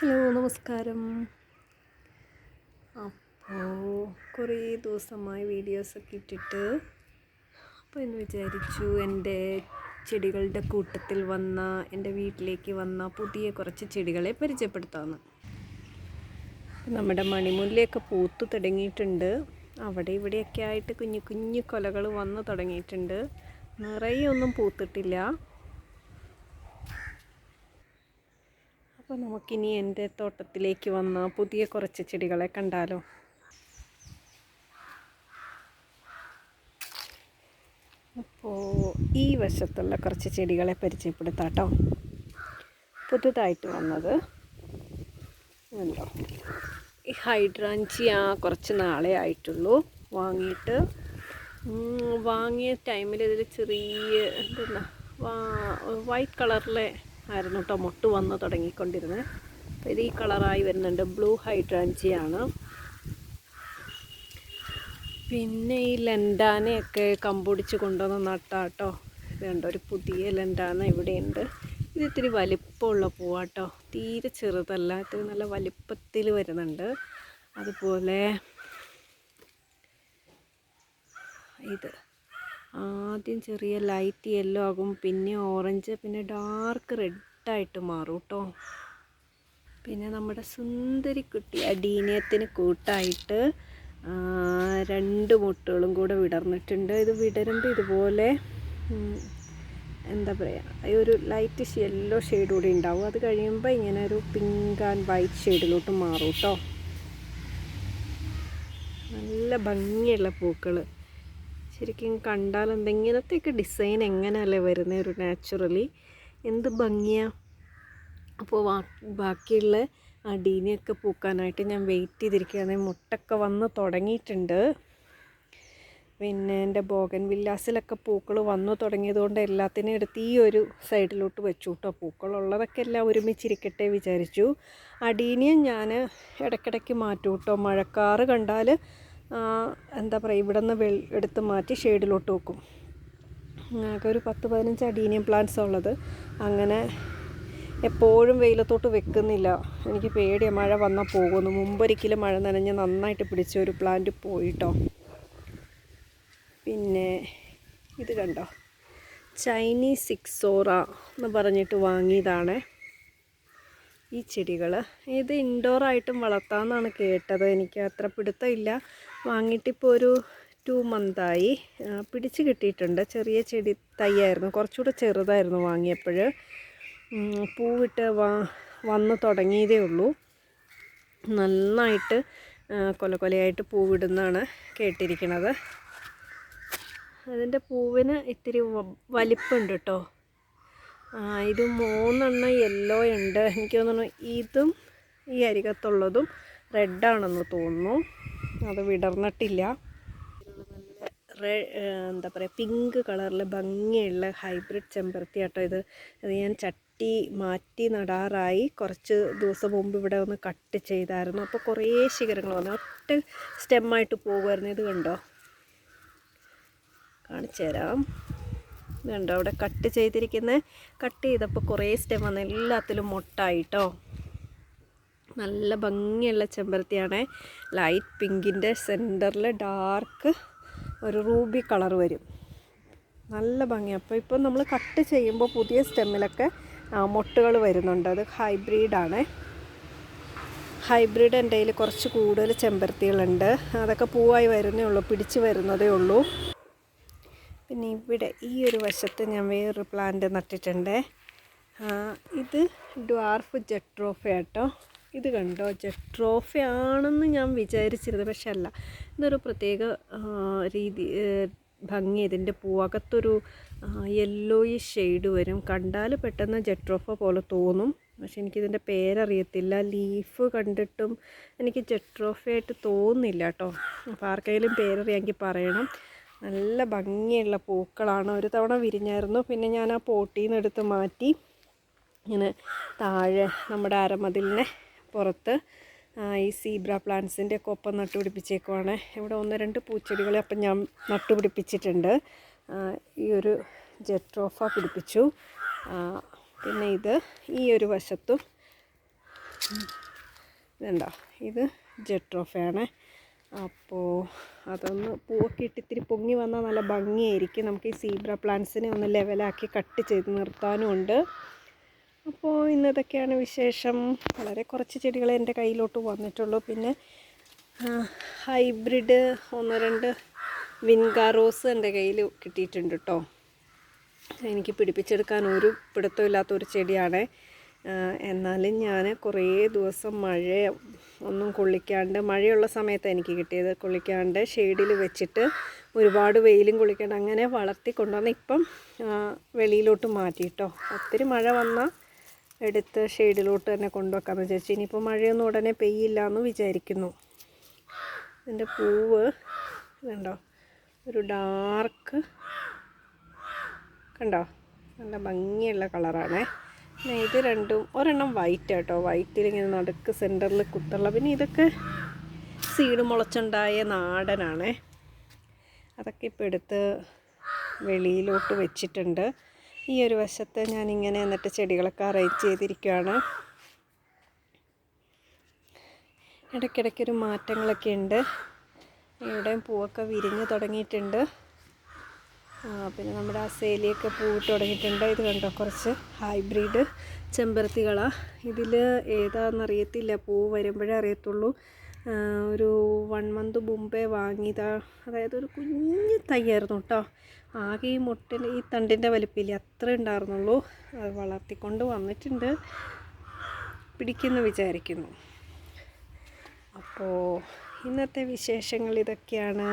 Hello നമസ്കാരം. അപ്പോൾ കുറേ ദിവസമായി വീഡിയോസൊക്കെ ഇട്ടിട്ട് അപ്പോൾ എന്ന് വിചാരിച്ചു എന്റെ ചെടികളുടെ കൂട്ടത്തിൽ വന്ന എന്റെ വീട്ടിലേക്ക് വന്ന പുതിയ കുറച്ച് ചെടികളെ പരിചയപ്പെടുത്താമെന്ന് നമ്മുടെ മണിമുല്ലയൊക്കെ പൂത്തു തുടങ്ങിയിട്ടുണ്ട്. അവിടെ ഇവിടെയൊക്കെ ആയിട്ട് കുഞ്ഞു കുഞ്ഞു കൊലകൾ വന്നു തുടങ്ങിയിട്ടുണ്ട്. നിറയെ ഒന്നും പൂത്തിട്ടില്ല. അപ്പോൾ നമുക്കിനി എന്റെ തോട്ടത്തിലേക്ക് വന്ന പുതിയ കുറച്ച് ചെടികളെ കണ്ടാലോ? അപ്പോൾ ഈ വശത്തുള്ള കുറച്ച് ചെടികളെ പരിചയപ്പെടുത്താം കേട്ടോ പുതുതായിട്ട് വന്നത് ഉണ്ടോ ഈ ഹൈഡ്രാഞ്ചിയ കുറച്ച് നാളെ ആയിട്ടുള്ളൂ. വാങ്ങിയിട്ട് വാങ്ങിയ ടൈമിൽ ഇതിൽ ചെറിയ എന്താ വൈറ്റ് കളറിലെ ആയിരുന്നു കേട്ടോ മൊട്ട് വന്ന് തുടങ്ങിക്കൊണ്ടിരുന്നത്. അപ്പോൾ ഇത് ഈ കളറായി വരുന്നുണ്ട്. ബ്ലൂ ഹൈഡ്രാഞ്ചിയാണ്. പിന്നെ ഈ ലെൻഡാനയൊക്കെ കമ്പൊടിച്ച് കൊണ്ടുവന്ന് നട്ടാട്ടോ ഇതുണ്ട് ഒരു പുതിയ ലെൻഡാന ഇവിടെയുണ്ട്. ഇത് ഇത്തിരി വലിപ്പമുള്ള പൂവാട്ടോ തീരെ ചെറുതല്ല ഇത്തിരി നല്ല വലിപ്പത്തിൽ വരുന്നുണ്ട്. അതുപോലെ ഇത് ആദ്യം ചെറിയ ലൈറ്റ് യെല്ലോ ആകും പിന്നെ ഓറഞ്ച് പിന്നെ ഡാർക്ക് റെഡായിട്ട് മാറും കേട്ടോ പിന്നെ നമ്മുടെ സുന്ദരി കുട്ടി അടീനയത്തിന് കൂട്ടായിട്ട് രണ്ട് മുട്ടുകളും കൂടെ വിടർന്നിട്ടുണ്ട്. ഇത് വിടരുമ്പോൾ ഇതുപോലെ എന്താ പറയുക ഒരു ലൈറ്റ് യെല്ലോ ഷെയ്ഡ് കൂടി ഉണ്ടാവും. അത് കഴിയുമ്പോൾ ഇങ്ങനെ ഒരു പിങ്ക് ആൻഡ് വൈറ്റ് ഷെയ്ഡിലോട്ട് മാറും കേട്ടോ നല്ല ഭംഗിയുള്ള പൂക്കൾ ശരിക്കും കണ്ടാൽ എന്താ ഇങ്ങനത്തെയൊക്കെ ഡിസൈൻ എങ്ങനെയല്ലേ വരുന്നത് ഒരു നാച്ചുറലി. എന്ത് ഭംഗിയാണ് അപ്പോൾ ബാക്കിയുള്ള ആ ഡീനിയൊക്കെ പൂക്കാനായിട്ട് ഞാൻ വെയിറ്റ് ചെയ്തിരിക്കുകയാണ്. മുട്ടൊക്കെ വന്ന് തുടങ്ങിയിട്ടുണ്ട്. പിന്നെ എന്റെ ബോഗൻ വില്ലാസിലൊക്കെ പൂക്കൾ വന്നു തുടങ്ങിയതുകൊണ്ട് എല്ലാത്തിനും എടുത്ത് ഈ ഒരു സൈഡിലോട്ട് വെച്ചു കേട്ടോ പൂക്കളുള്ളതൊക്കെ എല്ലാം ഒരുമിച്ചിരിക്കട്ടെ വിചാരിച്ചു. അടീനിയും ഞാൻ ഇടയ്ക്കിടയ്ക്ക് മാറ്റും കേട്ടോ മഴക്കാറ് കണ്ടാൽ എന്താ പറയുക ഇവിടെ നിന്ന് വെൾ എടുത്ത് മാറ്റി ഷെയ്ഡിലോട്ട് വെക്കും. ഞങ്ങൾക്ക് ഒരു പത്ത് പതിനഞ്ച് അടീനിയം പ്ലാന്റ്സ് ഉള്ളത്. അങ്ങനെ എപ്പോഴും വെയിലത്തോട്ട് വെക്കുന്നില്ല. എനിക്ക് പേടിയാണ് മഴ വന്നാൽ പോകുന്നു. മുമ്പൊരിക്കലും മഴ നനഞ്ഞ് നന്നായിട്ട് പിടിച്ച ഒരു പ്ലാന്റ് പോയിട്ടോ. പിന്നെ ഇത് കണ്ടോ? ചൈനീസ് സിക്സോറ എന്ന് പറഞ്ഞിട്ട് വാങ്ങിയതാണ്. ഈ ചെടികൾ ഇത് ഇൻഡോറായിട്ടും വളർത്താമെന്നാണ് കേട്ടത്. എനിക്ക് അത്ര പിടുത്തമില്ല. വാങ്ങിയിട്ടിപ്പോൾ ഒരു ടു മന്തായി പിടിച്ച് കിട്ടിയിട്ടുണ്ട്. ചെറിയ ചെടി തൈയായിരുന്നു. കുറച്ചുകൂടെ ചെറുതായിരുന്നു വാങ്ങിയപ്പോൾ. പൂവിട്ട് വന്ന് തുടങ്ങിയതേ ഉള്ളൂ. നന്നായിട്ട് കൊല കൊലയായിട്ട് പൂവിടുന്നാണ് കേട്ടിരിക്കുന്നത് അതിന്റെ പൂവിന് ഇത്തിരി വലിപ്പുണ്ട് കേട്ടോ ഇത് മൂന്നെണ്ണം യെല്ലോ ഉണ്ട്. എനിക്ക് തോന്നുന്നു ഇതും ഈ അരികത്തുള്ളതും റെഡാണെന്ന് തോന്നുന്നു. അത് വിടർന്നിട്ടില്ല. റേ എന്താ പറയുക പിങ്ക് കളറിൽ ഭംഗിയുള്ള ഹൈബ്രിഡ് ചെമ്പരത്തി കേട്ടോ ഇത്. അത് ഞാൻ ചട്ടി മാറ്റി നടാറായി കുറച്ച് ദിവസം മുമ്പ് ഇവിടെ ഒന്ന് കട്ട് ചെയ്തായിരുന്നു. അപ്പോൾ കുറേ ശിഖരങ്ങൾ വന്നു. ഒറ്റ സ്റ്റെമ്മായിട്ട് പോകുമായിരുന്നു ഇത് കണ്ടോ? കാണിച്ചു തരാം. ഇതുണ്ടോ? അവിടെ കട്ട് ചെയ്തിരിക്കുന്നത് കട്ട് ചെയ്തപ്പോൾ കുറേ സ്റ്റെം വന്ന്. എല്ലാത്തിലും മുട്ടായിട്ടോ. നല്ല ഭംഗിയുള്ള ചെമ്പരത്തിയാണ്. ലൈറ്റ് പിങ്കിന്റെ സെന്ററിൽ ഡാർക്ക് ഒരു റൂബി കളർ വരും. നല്ല ഭംഗി അപ്പോൾ ഇപ്പോൾ നമ്മൾ കട്ട് ചെയ്യുമ്പോൾ പുതിയ സ്റ്റെമ്മിലൊക്കെ മൊട്ടുകൾ വരുന്നുണ്ട്. അത് ഹൈബ്രിഡാണ് ഹൈബ്രിഡ് എന്റെ കയ്യിൽ കുറച്ച് കൂടുതൽ ചെമ്പരത്തികളുണ്ട്. അതൊക്കെ പൂവായി വരുന്നേ ഉള്ളൂ പിടിച്ച് വരുന്നതേ ഉള്ളൂ. പിന്നെ ഇവിടെ ഈ ഒരു വശത്ത് ഞാൻ വേറൊരു പ്ലാന്റ് നട്ടിട്ടുണ്ട്. ഇത് ഡ്വാർഫ് ജെട്രോഫ കേട്ടോ ഇത് കണ്ടോ? ട്രോഫി ആണെന്ന് ഞാൻ വിചാരിച്ചിരുന്നത്. പക്ഷെ അല്ല ഇതൊരു പ്രത്യേക രീതി ഭംഗി. ഇതിന്റെ പൂവകത്തൊരു യെല്ലോയി ഷെയ്ഡ് വരും. കണ്ടാൽ പെട്ടെന്ന് ജെട്രോഫ പോലെ തോന്നും. പക്ഷെ എനിക്കിതിന്റെ പേരറിയത്തില്ല. ലീഫ് കണ്ടിട്ടും എനിക്ക് ജെട്രോഫയായിട്ട് തോന്നുന്നില്ല കേട്ടോ. അപ്പോൾ ആർക്കെങ്കിലും പേരറിയാമെങ്കിൽ പറയണം. നല്ല ഭംഗിയുള്ള പൂക്കളാണ്. ഒരു തവണ വിരിഞ്ഞായിരുന്നു. പിന്നെ ഞാൻ ആ നിന്ന് എടുത്ത് മാറ്റി. ഇങ്ങനെ താഴെ നമ്മുടെ അരമതിലിനെ പുറത്ത് ഈ സീബ്ര പ്ലാന്റ്സിന്റെ ഒക്കെ ഒപ്പം നട്ടുപിടിപ്പിച്ചേക്കുവാണ്. ഇവിടെ ഒന്ന് രണ്ട് പൂച്ചെടികൾ അപ്പം ഞാൻ നട്ടുപിടിപ്പിച്ചിട്ടുണ്ട്. ഈ ഒരു ജെട്രോഫ പിടിപ്പിച്ചു. പിന്നെ ഇത് ഈ ഒരു വശത്തും ഇതുണ്ടോ? ഇത് ജെട്രോഫയാണ്. അപ്പോൾ അതൊന്ന് പൂവൊക്കെ ഇട്ട് ഇത്തിരി പൊങ്ങി വന്നാൽ നല്ല ഭംഗിയായിരിക്കും. നമുക്ക് ഈ സീബ്ര പ്ലാന്റ്സിനെ ഒന്ന് ലെവലാക്കി കട്ട് ചെയ്ത് നിർത്താനും ഉണ്ട് അപ്പോൾ ഇന്നതൊക്കെയാണ് വിശേഷം. വളരെ കുറച്ച് ചെടികൾ എന്റെ കയ്യിലോട്ട് വന്നിട്ടുള്ളൂ. പിന്നെ ഹൈബ്രിഡ് ഒന്ന് രണ്ട് വിൻഗാ റോസ് എന്റെ കയ്യിൽ കിട്ടിയിട്ടുണ്ട് കേട്ടോ എനിക്ക് പിടിപ്പിച്ചെടുക്കാൻ ഒരു പിടുത്തമില്ലാത്ത ഒരു ചെടിയാണ്. എന്നാലും ഞാൻ കുറേ ദിവസം മഴ ഒന്നും കൊള്ളിക്കാണ്ട് മഴയുള്ള സമയത്താണ് എനിക്ക് കിട്ടിയത് കൊള്ളിക്കാണ്ട് ഷെയ്ഡിൽ വെച്ചിട്ട് ഒരുപാട് വെയിലും കൊള്ളിക്കാണ്ട് അങ്ങനെ വളർത്തി കൊണ്ടുവന്ന് ഇപ്പം വെളിയിലോട്ട് മാറ്റി കേട്ടോ ഒത്തിരി മഴ വന്നാൽ എടുത്ത് ഷെയ്ഡിലോട്ട് തന്നെ കൊണ്ടുവെക്കാമെന്ന് വിചാരിച്ചു. ഇനിയിപ്പോൾ മഴയൊന്നും ഉടനെ പെയ്യില്ല എന്ന് വിചാരിക്കുന്നു. ഇതിന്റെ പൂവ് ഇതുണ്ടോ ഒരു ഡാർക്ക് കണ്ടോ? നല്ല ഭംഗിയുള്ള കളറാണേ. പിന്നെ ഇത് രണ്ടും ഒരെണ്ണം വൈറ്റ് കേട്ടോ വൈറ്റിൽ ഇങ്ങനെ നടുക്ക് സെന്ററിൽ കുത്തുള്ള. പിന്നെ ഇതൊക്കെ സീഡ് മുളച്ചുണ്ടായ നാടനാണേ. അതൊക്കെ ഇപ്പോൾ എടുത്ത് വെളിയിലോട്ട് വെച്ചിട്ടുണ്ട്. ഈ ഒരു വശത്ത് ഞാനിങ്ങനെ എന്നിട്ട് ചെടികളൊക്കെ അറേഞ്ച് ചെയ്തിരിക്കുകയാണ് ഇടയ്ക്കിടയ്ക്കൊരു മാറ്റങ്ങളൊക്കെ ഉണ്ട്. ഇവിടെയും പൂവൊക്കെ വിരിഞ്ഞ് തുടങ്ങിയിട്ടുണ്ട്. പിന്നെ നമ്മുടെ അസേലിയൊക്കെ പൂവിട്ട് തുടങ്ങിയിട്ടുണ്ട്. ഇത് കണ്ടോ കുറച്ച് ഹൈബ്രിഡ് ചെമ്പരത്തികളാണ് ഇതിൽ ഏതാണെന്നറിയത്തില്ല പൂ വരുമ്പോഴേ അറിയത്തുള്ളൂ. ഒരു വൺ മന്ത് മുമ്പേ വാങ്ങിയതാ. അതായത് ഒരു കുഞ്ഞ് തൈയായിരുന്നു കേട്ടോ ആകെ ഈ മുട്ടിന് ഈ തണ്ടിന്റെ വലിപ്പില്ല അത്ര ഉണ്ടായിരുന്നുള്ളൂ. അത് വളർത്തിക്കൊണ്ട് വന്നിട്ടുണ്ട്. പിടിക്കുന്നു വിചാരിക്കുന്നു. അപ്പോൾ ഇന്നത്തെ വിശേഷങ്ങൾ ഇതൊക്കെയാണ്.